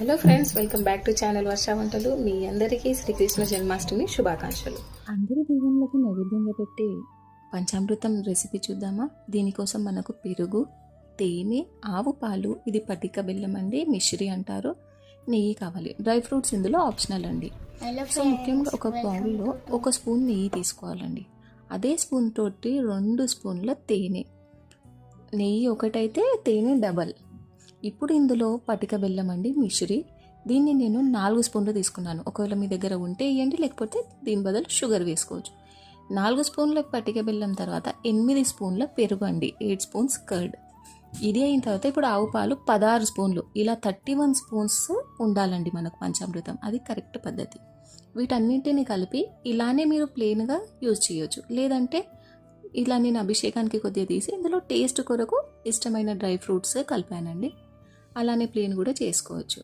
Hello friends welcome back to channel Varsha వంటలు. మీ అందరికీ శ్రీకృష్ణ జన్మాష్టమి శుభాకాంక్షలు. అందరి దేవుళ్ళకు నైవేద్యంగా పెట్టే పంచామృతం రెసిపీ చూద్దామా? దీనికోసం మనకు పెరుగు తేనె ఆవు పాలు ఇది పటిక బెల్లం అండి మిశ్రి అంటారు. నెయ్యి కావాలి. డ్రై ఫ్రూట్స్ ఇందులో ఆప్షనల్ అండి. సో ముఖ్యంగా ఒక బౌల్లో ఒక స్పూన్ నెయ్యి తీసుకోవాలండి. అదే స్పూన్ తోటి రెండు స్పూన్ల తేనె. నెయ్యి ఒకటైతే తేనె డబల్. ఇప్పుడు ఇందులో పటిక బెల్లం అండి మిశ్రి. దీన్ని నేను నాలుగు స్పూన్లు తీసుకున్నాను. ఒకవేళ మీ దగ్గర ఉంటే వేయండి లేకపోతే దీని బదులు షుగర్ వేసుకోవచ్చు. నాలుగు స్పూన్ల పటిక బెల్లం తర్వాత ఎనిమిది స్పూన్ల పెరుగు అండి ఎయిట్ స్పూన్స్ కర్డ్. ఇది అయిన తర్వాత ఇప్పుడు ఆవు పాలు పదహారు స్పూన్లు. ఇలా థర్టీ వన్ స్పూన్స్ ఉండాలండి మనకు పంచామృతం. అది కరెక్ట్ పద్ధతి. వీటన్నింటిని కలిపి ఇలానే మీరు ప్లెయిన్గా యూజ్ చేయొచ్చు. లేదంటే ఇలా నేను అభిషేకానికి కొద్దిగా తీసి ఇందులో టేస్ట్ కొరకు ఇష్టమైన డ్రై ఫ్రూట్స్ కలిపానండి. అలానే ప్లేన్ కూడా చేసుకోవచ్చు.